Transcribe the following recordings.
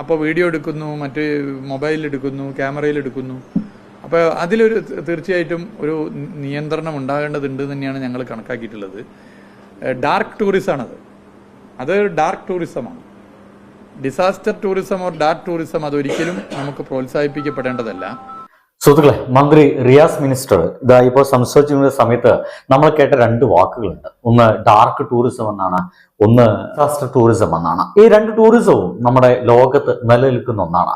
അപ്പോൾ വീഡിയോ എടുക്കുന്നു മറ്റ് മൊബൈലിൽ എടുക്കുന്നു ക്യാമറയിൽ എടുക്കുന്നു. അപ്പോൾ അതിലൊരു തീർച്ചയായിട്ടും ഒരു നിയന്ത്രണം ഉണ്ടാകേണ്ടതുണ്ട് തന്നെയാണ് ഞങ്ങൾ കണക്കാക്കിയിട്ടുള്ളത്. ഡാർക്ക് ടൂറിസമാണത് അത് dark ടൂറിസമാണ് disaster tourism or dark tourism അതൊരിക്കലും നമുക്ക് പ്രോത്സാഹിപ്പിക്കപ്പെടേണ്ടതല്ല. സുഹൃത്തുക്കളെ മന്ത്രി റിയാസ് മിനിസ്റ്റർ ഇതാ ഇപ്പോൾ സംസാരിച്ചിരുന്ന സമയത്ത് നമ്മൾ കേട്ട രണ്ട് വാക്കുകളുണ്ട്. ഒന്ന് ഡാർക്ക് ടൂറിസം എന്നാണ് ഒന്ന് ഡിസാസ്റ്റർ ടൂറിസം എന്നാണ്. ഈ രണ്ട് ടൂറിസവും നമ്മുടെ ലോകത്ത് നിലനിൽക്കുന്ന ഒന്നാണ്.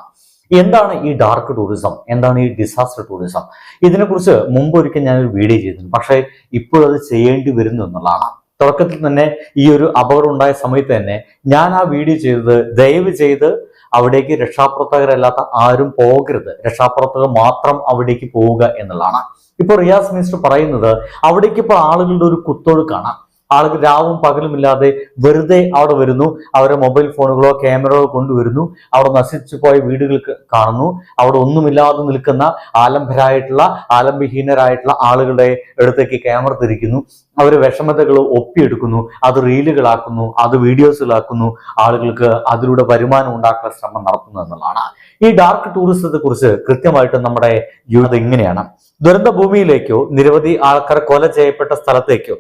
എന്താണ് ഈ ഡാർക്ക് ടൂറിസം എന്താണ് ഈ ഡിസാസ്റ്റർ ടൂറിസം ഇതിനെക്കുറിച്ച് മുമ്പ് ഒരിക്കൽ ഞാനൊരു വീഡിയോ ചെയ്തിരുന്നു. പക്ഷേ ഇപ്പോഴത് ചെയ്യേണ്ടി വരുന്നു എന്നുള്ളതാണ്. തുടക്കത്തിൽ തന്നെ ഈ ഒരു അപകടം ഉണ്ടായ സമയത്ത് തന്നെ ഞാൻ ആ വീഡിയോ ചെയ്തത് ദയവ് ചെയ്ത് അവിടേക്ക് രക്ഷാപ്രവർത്തകരല്ലാത്ത ആരും പോകരുത്. രക്ഷാപ്രവർത്തകർ മാത്രം അവിടേക്ക് പോവുക എന്നുള്ളതാണ്. ഇപ്പോൾ റിയാസ് മിനിസ്റ്റർ പറയുന്നത് അവിടേക്ക് ഇപ്പോൾ ആളുകളുടെ ഒരു കുത്തൊഴുക്കാണ്. ആളുകൾ രാവും പകലും ഇല്ലാതെ വെറുതെ അവിടെ വരുന്നു. അവരെ മൊബൈൽ ഫോണുകളോ ക്യാമറകളോ കൊണ്ടുവരുന്നു. അവിടെ നശിച്ചു പോയ വീടുകൾ കാണുന്നു. അവിടെ ഒന്നുമില്ലാതെ നിൽക്കുന്ന ആലംബരായിട്ടുള്ള ആലംബഹീനരായിട്ടുള്ള ആളുകളുടെ അടുത്തേക്ക് ക്യാമറ തിരിക്കുന്നു. അവർ വിഷമതകൾ ഒപ്പിയെടുക്കുന്നു. അത് റീലുകളാക്കുന്നു. അത് വീഡിയോസുകളാക്കുന്നു. ആളുകൾക്ക് അതിലൂടെ വരുമാനം ഉണ്ടാക്കുന്ന ശ്രമം നടത്തുന്നു എന്നുള്ളതാണ്. ഈ ഡാർക്ക് ടൂറിസത്തെ കുറിച്ച് കൃത്യമായിട്ട് നമ്മുടെ യുവത ഇങ്ങനെയാണ് ദുരന്ത ഭൂമിയിലേക്കോ നിരവധി ആൾക്കാർ കൊല ചെയ്യപ്പെട്ട സ്ഥലത്തേക്കോ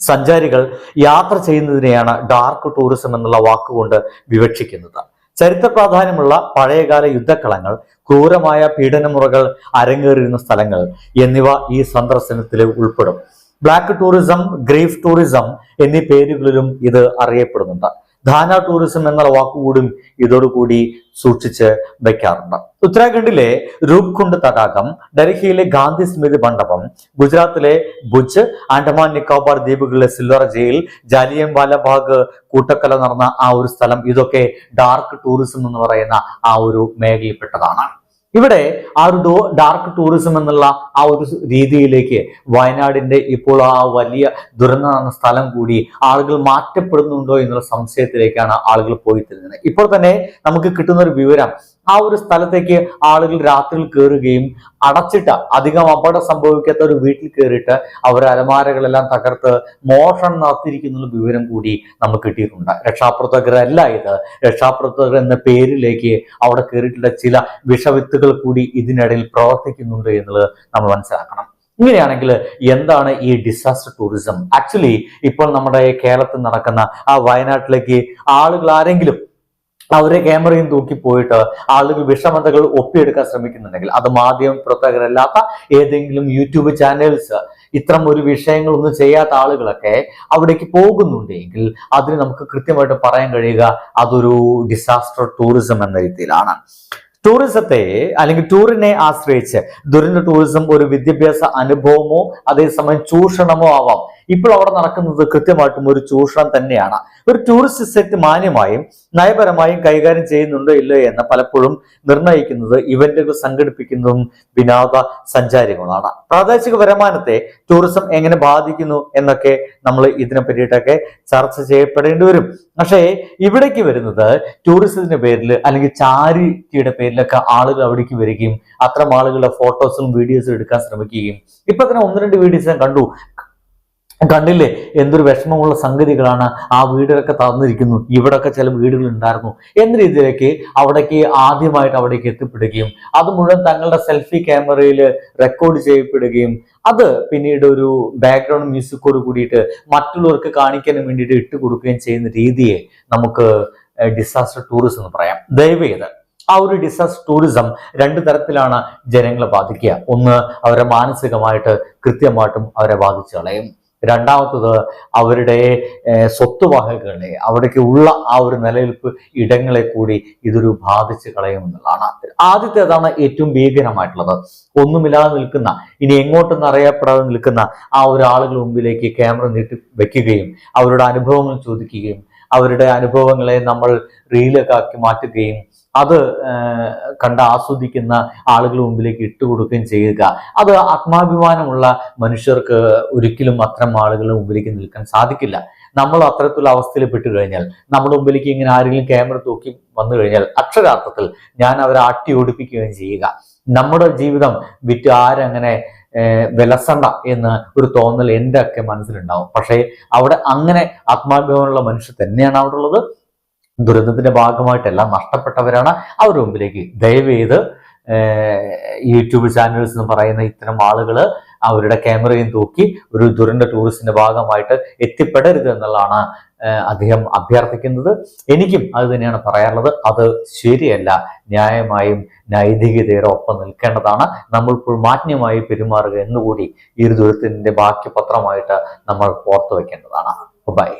സഞ്ചാരികൾ യാത്ര ചെയ്യുന്നതിനെയാണ് ഡാർക്ക് ടൂറിസം എന്നുള്ള വാക്കുകൊണ്ട് വിവക്ഷിക്കുന്നത്. ചരിത്ര പ്രാധാന്യമുള്ള പഴയകാല യുദ്ധക്കളങ്ങൾ ക്രൂരമായ പീഡനമുറകൾ അരങ്ങേറിയിരുന്ന സ്ഥലങ്ങൾ എന്നിവ ഈ സന്ദർശനത്തിൽ ഉൾപ്പെടും. ബ്ലാക്ക് ടൂറിസം ഗ്രീഫ് ടൂറിസം എന്നീ പേരുകളിലും ഇത് അറിയപ്പെടുന്നുണ്ട്. ധാന ടൂറിസം എന്നുള്ള വാക്കുകൂടും ഇതോടുകൂടി സൂക്ഷിച്ച് വെക്കാറുണ്ട്. ഉത്തരാഖണ്ഡിലെ രൂപ്കുണ്ട് തടാകം ഡൽഹിയിലെ ഗാന്ധി സ്മൃതി മണ്ഡപം ഗുജറാത്തിലെ ഭുജ് ആൻഡമാൻ നിക്കോബാർ ദ്വീപുകളിലെ സിൽവർ ജയിൽ ജാലിയൻ വാലബാഗ് കൂട്ടക്കല നടന്ന ആ ഒരു സ്ഥലം ഇതൊക്കെ ഡാർക്ക് ടൂറിസം എന്ന് പറയുന്ന ആ ഒരു മേഖലയിൽപ്പെട്ടതാണ്. ഇവിടെ ആ ഒരു ഡോ ഡാർക്ക് ടൂറിസം എന്നുള്ള ആ ഒരു രീതിയിലേക്ക് വയനാടിന്റെ ഇപ്പോൾ ആ വലിയ ദുരന്ത സ്ഥലം കൂടി ആളുകൾ മാറ്റപ്പെടുന്നുണ്ടോ എന്നുള്ള സംശയത്തിലേക്കാണ് ആളുകൾ പോയി തിരിഞ്ഞത് ഇപ്പോൾ തന്നെ നമുക്ക് കിട്ടുന്ന ഒരു വിവരം ആ ഒരു സ്ഥലത്തേക്ക് ആളുകൾ രാത്രിയിൽ കയറുകയും അടച്ചിട്ട അധികം അപകടം സംഭവിക്കാത്ത ഒരു വീട്ടിൽ കയറിയിട്ട് അവർ അലമാരകളെല്ലാം തകർത്ത് മോഷണം നടത്തിയിരിക്കുന്ന വിവരം കൂടി നമുക്ക് കിട്ടിയിട്ടുണ്ട്. രക്ഷാപ്രവർത്തകരല്ല ഇത്. രക്ഷാപ്രവർത്തകർ എന്ന പേരിലേക്ക് അവിടെ കയറിയിട്ടുള്ള ചില വിഷവിത്തുകൾ കൂടി ഇതിനിടയിൽ പ്രവർത്തിക്കുന്നുണ്ട് എന്നുള്ളത് നമ്മൾ മനസ്സിലാക്കണം. ഇങ്ങനെയാണെങ്കിൽ എന്താണ് ഈ ഡിസാസ്റ്റർ ടൂറിസം ആക്ച്വലി ഇപ്പോൾ നമ്മുടെ കേരളത്തിൽ നടക്കുന്ന ആ വയനാട്ടിലേക്ക് ആളുകൾ ആരെങ്കിലും അവരെ ക്യാമറയും തൂക്കി പോയിട്ട് ആളുകൾ വിഷമതകൾ ഒപ്പിയെടുക്കാൻ ശ്രമിക്കുന്നുണ്ടെങ്കിൽ അത് മാധ്യമ പ്രവർത്തകരല്ലാത്ത ഏതെങ്കിലും യൂട്യൂബ് ചാനൽസ് ഇത്തരം ഒരു വിഷയങ്ങളൊന്നും ചെയ്യാത്ത ആളുകളൊക്കെ അവിടേക്ക് പോകുന്നുണ്ടെങ്കിൽ അതിന് നമുക്ക് കൃത്യമായിട്ട് പറയാൻ കഴിയുക അതൊരു ഡിസാസ്റ്റർ ടൂറിസം എന്ന രീതിയിലാണ്. ടൂറിസത്തെ അല്ലെങ്കിൽ ടൂറിനെ ആശ്രയിച്ച് ദുരന്ത ടൂറിസം ഒരു വിദ്യാഭ്യാസ അനുഭവമോ അതേസമയം ചൂഷണമോ ആവാം. ഇപ്പോൾ അവിടെ നടക്കുന്നത് കൃത്യമായിട്ടും ഒരു ചൂഷണം തന്നെയാണ്. ഒരു ടൂറിസ്റ്റ് സെറ്റ് മാന്യമായും നയപരമായും കൈകാര്യം ചെയ്യുന്നുണ്ടോ ഇല്ലയോ എന്ന് പലപ്പോഴും നിർണയിക്കുന്നത് ഇവന്റുകൾ സംഘടിപ്പിക്കുന്നതും വിനോദ സഞ്ചാരികളാണ്. പ്രാദേശിക വരുമാനത്തെ ടൂറിസം എങ്ങനെ ബാധിക്കുന്നു എന്നൊക്കെ നമ്മൾ ഇതിനെ പറ്റിയിട്ടൊക്കെ ചർച്ച ചെയ്യപ്പെടേണ്ടി വരും. പക്ഷേ ഇവിടേക്ക് വരുന്നത് ടൂറിസത്തിന്റെ പേരിൽ അല്ലെങ്കിൽ ചാരിറ്റിയുടെ പേരിലൊക്കെ ആളുകൾ അവിടേക്ക് വരികയും അത്തരം ആളുകളുടെ ഫോട്ടോസും വീഡിയോസും എടുക്കാൻ ശ്രമിക്കുകയും. ഇപ്പൊ തന്നെ ഒന്ന് രണ്ട് വീഡിയോസ് ഞാൻ കണ്ടു. കണ്ടില്ലേ? എന്തൊരു വിഷമമുള്ള സംഗതികളാണ് ആ വീടുകളൊക്കെ തന്നിരിക്കുന്നു. ഇവിടൊക്കെ ചില വീടുകൾ ഉണ്ടായിരുന്നു എന്ന രീതിയിലേക്ക് അവിടേക്ക് ആദ്യമായിട്ട് അവിടേക്ക് എത്തിപ്പെടുകയും അത് മുഴുവൻ തങ്ങളുടെ സെൽഫി ക്യാമറയിൽ റെക്കോർഡ് ചെയ്യപ്പെടുകയും അത് പിന്നീട് ഒരു ബാക്ക്ഗ്രൗണ്ട് മ്യൂസിക്കോട് കൂടിയിട്ട് മറ്റുള്ളവർക്ക് കാണിക്കാനും വേണ്ടിയിട്ട് ഇട്ട് കൊടുക്കുകയും ചെയ്യുന്ന രീതിയെ നമുക്ക് ഡിസാസ്റ്റർ ടൂറിസം എന്ന് പറയാം. ദയവേത് ആ ഒരു ഡിസാസ്റ്റർ ടൂറിസം രണ്ട് തരത്തിലാണ് ജനങ്ങളെ ബാധിക്കുക. ഒന്ന് അവരെ മാനസികമായിട്ട് കൃത്യമായിട്ടും അവരെ ബാധിച്ചു കളയും. രണ്ടാമത്തത് അവരുടെ സ്വത്തുവകകളെ അവിടേക്ക് ഉള്ള ആ ഒരു നിലനിൽപ്പ് ഇടങ്ങളെ കൂടി ഇതൊരു ബാധിച്ച് കളയുമെന്നുള്ളതാണ് ആദ്യത്തേതാണ് ഏറ്റവും ഭീകരമായിട്ടുള്ളത്. ഒന്നുമില്ലാതെ നിൽക്കുന്ന ഇനി എങ്ങോട്ടെന്ന് അറിയപ്പെടാതെ നിൽക്കുന്ന ആ ഒരു മുമ്പിലേക്ക് ക്യാമറ നീട്ടി വെക്കുകയും അവരുടെ അനുഭവങ്ങൾ ചോദിക്കുകയും അവരുടെ അനുഭവങ്ങളെ നമ്മൾ റീലൊക്കെ മാറ്റുകയും അത് കണ്ട് ആസ്വദിക്കുന്ന ആളുകൾ മുമ്പിലേക്ക് ഇട്ടുകൊടുക്കുകയും ചെയ്യുക. അത് ആത്മാഭിമാനമുള്ള മനുഷ്യർക്ക് ഒരിക്കലും അത്തരം ആളുകളുടെ മുമ്പിലേക്ക് നിൽക്കാൻ സാധിക്കില്ല. നമ്മൾ അത്തരത്തിലുള്ള അവസ്ഥയിൽ പെട്ടു കഴിഞ്ഞാൽ നമ്മുടെ മുമ്പിലേക്ക് ഇങ്ങനെ ആരെങ്കിലും ക്യാമറ തൂക്കി വന്നു കഴിഞ്ഞാൽ അക്ഷരാർത്ഥത്തിൽ ഞാൻ അവരെ ആട്ടി ഓടിപ്പിക്കുകയും ചെയ്യുക. നമ്മുടെ ജീവിതം വിറ്റ് ആരങ്ങനെ വിലസണ്ട എന്ന് ഒരു തോന്നൽ എന്റെ ഒക്കെ മനസ്സിലുണ്ടാവും. പക്ഷേ അവിടെ അങ്ങനെ ആത്മാഭിമാനമുള്ള മനുഷ്യർ തന്നെയാണ് അവിടെ ഉള്ളത്. ദുരന്തത്തിന്റെ ഭാഗമായിട്ടെല്ലാം നഷ്ടപ്പെട്ടവരാണ്. അവരുടെ മുമ്പിലേക്ക് ദയവേത് യൂട്യൂബ് ചാനൽസ് എന്ന് പറയുന്ന ഇത്തരം ആളുകൾ അവരുടെ ക്യാമറയും തൂക്കി ഒരു ദുരന്ത ടൂറിസ്റ്റിന്റെ ഭാഗമായിട്ട് എത്തിപ്പെടരുത് എന്നുള്ളതാണ് അദ്ദേഹം അഭ്യർത്ഥിക്കുന്നത്. എനിക്കും അത് തന്നെയാണ് പറയാനുള്ളത്. അത് ശരിയല്ല. ന്യായമായും നൈതികതയുടെ ഒപ്പം നിൽക്കേണ്ടതാണ്. നമ്മൾ ഇപ്പോൾ മാന്യമായി പെരുമാറുക എന്നുകൂടി ഈ ഒരു ദുരന്തത്തിന്റെ ബാക്കി പത്രമായിട്ട് നമ്മൾ ഓർത്തു വെക്കേണ്ടതാണ് ബൈ